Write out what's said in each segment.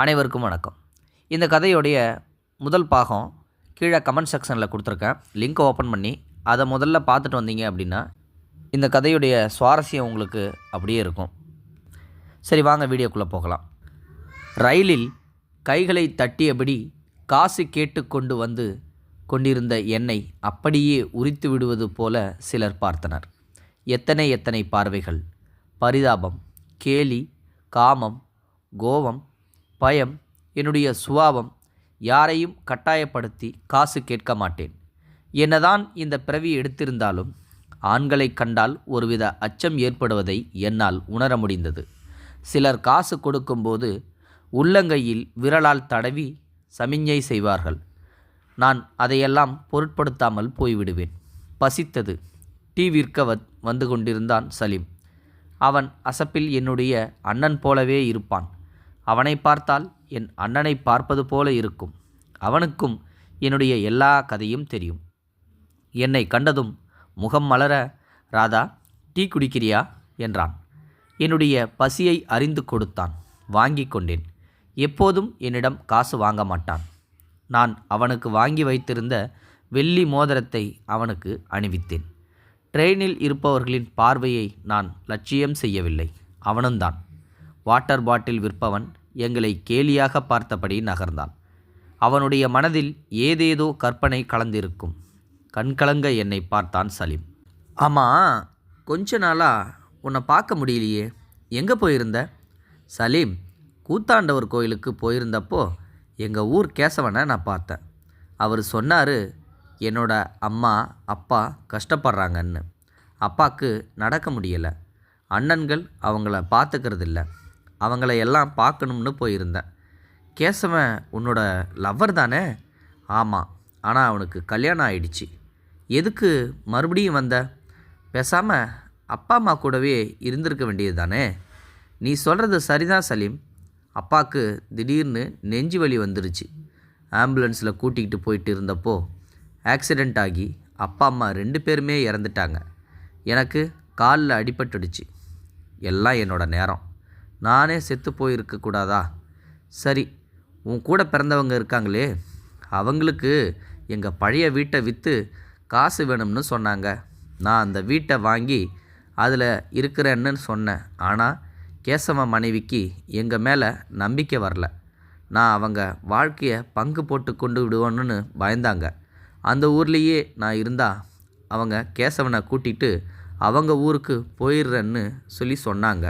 அனைவருக்கும் வணக்கம். இந்த கதையுடைய முதல் பாகம் கீழே கமெண்ட் செக்ஷனில் கொடுத்துருக்கேன். லிங்க்கை ஓப்பன் பண்ணி அதை முதல்ல பார்த்துட்டு வந்தீங்க அப்படின்னா இந்த கதையுடைய சுவாரஸ்யம் உங்களுக்கு அப்படியே இருக்கும். சரி வாங்க வீடியோக்குள்ளே போகலாம். ரயிலில் கைகளை தட்டியபடி காசு கேட்டு கொண்டு வந்து கொண்டிருந்த என்னை அப்படியே உரித்து விடுவது போல சிலர் பார்த்தனர். எத்தனை எத்தனை பார்வைகள். பரிதாபம் கேலி காமம் கோபம் பயம் என்னுடைய சுபாவம் யாரையும் கட்டாயப்படுத்தி காசு கேட்க மாட்டேன். என்னதான் இந்த பிறவி எடுத்திருந்தாலும் ஆண்களை கண்டால் ஒருவித அச்சம் ஏற்படுவதை என்னால் உணர முடிந்தது. சிலர் காசு கொடுக்கும்போது உள்ளங்கையில் விரலால் தடவி சமிஞ்சை செய்வார்கள். நான் அதையெல்லாம் பொருட்படுத்தாமல் போய்விடுவேன். பசித்தது. டீ விற்க வ- வந்து கொண்டிருந்தான் சலீம். அவன் அசப்பில் என்னுடைய அண்ணன் போலவே இருப்பான். அவனை பார்த்தால் என் அண்ணனை பார்ப்பது போல இருக்கும். அவனுக்கும் என்னுடைய எல்லா கதையும் தெரியும். என்னை கண்டதும் முகம் மலர ராதா டீ குடிக்கிறியா? என்றான். என்னுடைய பசியை அறிந்து கொடுத்தான். வாங்கி கொண்டேன். எப்போதும் என்னிடம் காசு வாங்க மாட்டான். நான் அவனுக்கு வாங்கி வைத்திருந்த வெள்ளி மோதிரத்தை அவனுக்கு அணிவித்தேன். ட்ரெயினில் இருப்பவர்களின் பார்வையை நான் லட்சியம் செய்யவில்லை. அவனும்தான். வாட்டர் பாட்டில் விற்பவன் எங்களை கேலியாக பார்த்தபடி நகர்ந்தான். அவனுடைய மனதில் ஏதேதோ கற்பனை கலந்திருக்கும். கண்கலங்க என்னை பார்த்தான் சலீம். ஆமாம் கொஞ்ச நாளாக உன்னை பார்க்க முடியலையே. எங்கே போயிருந்த? சலீம் கூத்தாண்டவர் கோயிலுக்கு போயிருந்தப்போ எங்கள் ஊர் கேசவனை நான் பார்த்தேன். அவர் சொன்னார் என்னோட அம்மா அப்பா கஷ்டப்படுறாங்கன்னு. அப்பாவுக்கு நடக்க முடியலை. அண்ணன்கள் அவங்கள பார்த்துக்கிறதில்ல. அவங்கள எல்லாம் பார்க்கணும்னு போயிருந்தேன். கேசவன் உன்னோட லவ்வர் தானே? ஆமாம் ஆனால் அவனுக்கு கல்யாணம் ஆயிடுச்சு. எதுக்கு மறுபடியும் வந்த? பேசாமல் அப்பா அம்மா கூடவே இருந்திருக்க வேண்டியது தானே? நீ சொல்கிறது சரிதான் சலீம். அப்பாவுக்கு திடீர்னு நெஞ்சு வலி வந்துருச்சு. ஆம்புலன்ஸில் கூட்டிகிட்டு போயிட்டு இருந்தப்போ ஆக்சிடெண்ட் ஆகி அப்பா அம்மா ரெண்டு பேருமே இறந்துட்டாங்க. எனக்கு காலில் அடிபட்டுடுச்சு. எல்லாம் என்னோடய நேரம். நானே செத்து போயிருக்கக்கூடாதா? சரி உன் கூட பிறந்தவங்க இருக்காங்களே அவங்களுக்கு எங்கள் பழைய வீட்டை விற்று காசு வேணும்னு சொன்னாங்க. நான் அந்த வீட்டை வாங்கி அதில் இருக்கிறேன்னு சொன்னேன். ஆனால் கேசவ மனைவிக்கு எங்கள் மேலே நம்பிக்கை வரல. நான் அவங்க வாழ்க்கையை பங்கு போட்டு கொண்டு விடுவோன்னு பயந்தாங்க. அந்த ஊர்லேயே நான் இருந்தால் அவங்க கேசவனை கூட்டிகிட்டு அவங்க ஊருக்கு போயிடுறேன்னு சொல்லி சொன்னாங்க.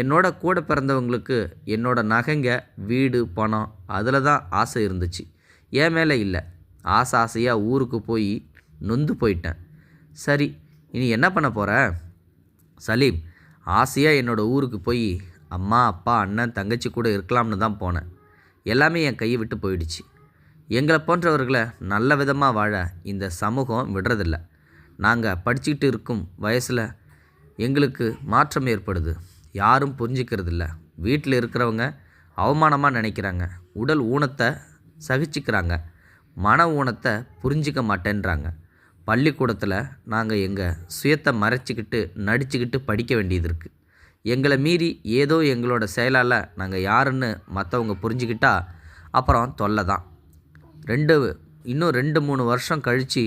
என்னோட கூட பிறந்தவங்களுக்கு என்னோட நகைங்க வீடு பணம் அதில் தான் ஆசை இருந்துச்சு. என் மேலே இல்லை. ஆசை ஆசையாக ஊருக்கு போய் நொந்து போயிட்டேன். சரி இனி என்ன பண்ண போகிற சலீம் ஆசையாக என்னோடய ஊருக்கு போய் அம்மா அப்பா அண்ணன் தங்கச்சி கூட இருக்கலாம்னு தான் போனேன். எல்லாமே என் கையை விட்டு போயிடுச்சு. எங்களை போன்றவர்களை நல்ல விதமாக வாழ இந்த சமூகம் விடுறதில்ல. நாங்கள் படிச்சுக்கிட்டு இருக்கும் வயசில் எங்களுக்கு மாற்றம் ஏற்படுது. யாரும் புரிஞ்சுக்கிறதில்ல. வீட்டில் இருக்கிறவங்க அவமானமாக நினைக்கிறாங்க. உடல் ஊனத்தை சகிச்சுக்கிறாங்க. மன ஊனத்தை புரிஞ்சிக்க மாட்டேன்றாங்க. பள்ளிக்கூடத்தில் நாங்கள் எங்கள் சுயத்தை மறைச்சிக்கிட்டு நடிச்சுக்கிட்டு படிக்க வேண்டியது இருக்குது எங்களை மீறி ஏதோ எங்களோட செயலால் நாங்கள் யாருன்னு மற்றவங்க புரிஞ்சுக்கிட்டா அப்புறம் தொல்லை தான். ரெண்டு இன்னும் ரெண்டு மூணு வருஷம் கழித்து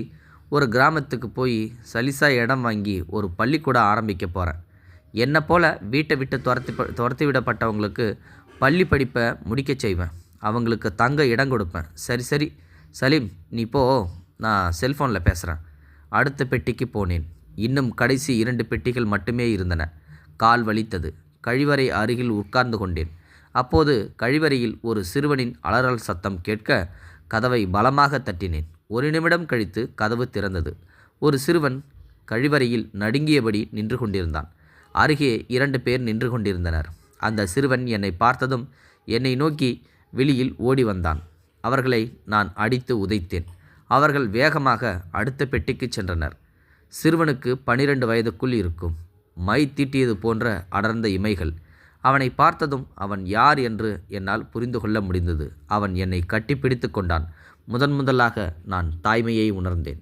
ஒரு கிராமத்துக்கு போய் சலிசாக இடம் வாங்கி ஒரு பள்ளிக்கூடம் ஆரம்பிக்க போகிறேன் என்னை போல் வீட்டை விட்டு துரத்தி துரத்தி விடப்பட்டவங்களுக்கு பள்ளி படிப்பை முடிக்க செய்வேன். அவங்களுக்கு தங்க இடம் கொடுப்பேன். சரி சரி. சலீம் நீ போ. நான் செல்ஃபோனில் பேசுகிறேன் அடுத்த பெட்டிக்கு போனேன். இன்னும் கடைசி இரண்டு பெட்டிகள் மட்டுமே இருந்தன. கால் வலித்தது. கழிவறை அருகில் உட்கார்ந்து கொண்டேன். அப்போது கழிவறையில் ஒரு சிறுவனின் அலறல் சத்தம் கேட்க கதவை பலமாக தட்டினேன். ஒரு நிமிடம் கழித்து கதவு திறந்தது. ஒரு சிறுவன் கழிவறையில் நடுங்கியபடி நின்று கொண்டிருந்தான். அருகே இரண்டு பேர் நின்று கொண்டிருந்தனர். அந்த சிறுவன் என்னை பார்த்ததும் என்னை நோக்கி வெளியில் ஓடி வந்தான். அவர்களை நான் அடித்து உதைத்தேன். அவர்கள் வேகமாக அடுத்த பெட்டிக்கு சென்றனர். சிறுவனுக்கு பனிரெண்டு வயதுக்குள் இருக்கும். மை தீட்டியது போன்ற அடர்ந்த இமைகள். அவனை பார்த்ததும் அவன் யார் என்று என்னால் புரிந்து கொள்ள முடிந்தது. அவன் என்னை கட்டிப்பிடித்து கொண்டான். முதன் முதலாக நான் தாய்மையை உணர்ந்தேன்.